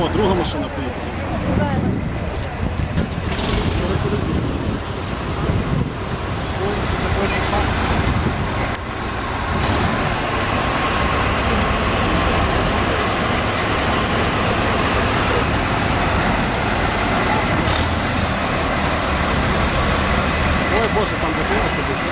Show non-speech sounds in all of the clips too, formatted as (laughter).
О, друга машина поїхала. Ой, Боже, там дитина сидить.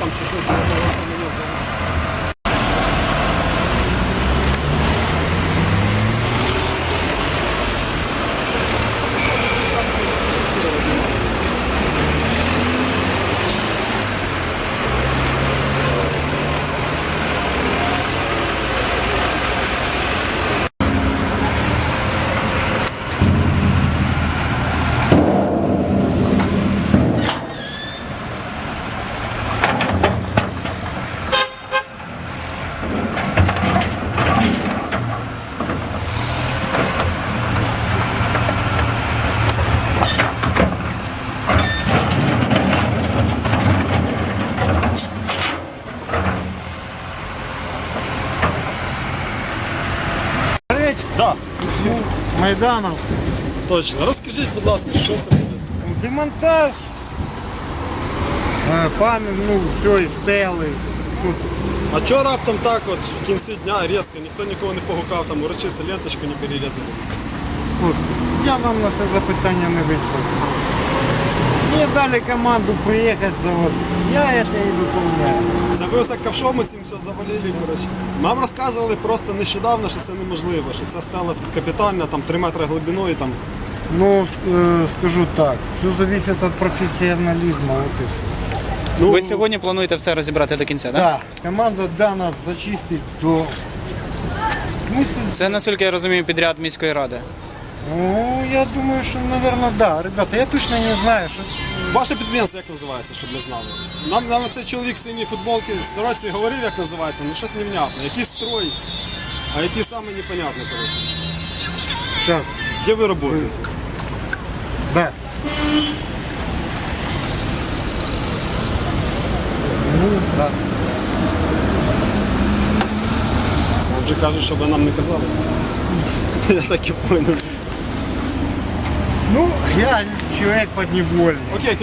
Там чи щось Да, майдановці. точно. Розкажіть, будь ласка, що це буде? Демонтаж. Е, Пам'ять, ну, все, і стели. Що тут? А чого раптом так от в кінці дня різко, ніхто нікого не погукав, там урочисто ленточку не перерізали? Хлопці, я вам на це запитання не відповім. Мені дали команду приїхати в завод. Я це і виконую. Це ви ось ковшом усім все завалили, коротше. Нам розказували просто нещодавно, що це неможливо, що це стало тут капітально, там 3 метри глибиною, там Ну, е, скажу так, все залежить від професіоналізму. Ну, Ви сьогодні плануєте все розібрати до кінця, так? Да, команда да, нас зачистить до... Ну, це, Це, наскільки я розумію, підряд міської ради. Ну, я думаю, що, наверное, да. Ребята, я точно не знаю, що... Ваше підприємство як називається, щоб ми знали? Нам, нам цей чоловік в синій футболці з Росії говорив, як називається, ну щось невнятно. Який строй, а який саме непонятно, коротше. Сейчас. Де ви працюєте? Да. Ну, да. Вам вже кажуть, щоб ви нам не казали. (laughs) Я так і понял. Я человек подневольный. Окей,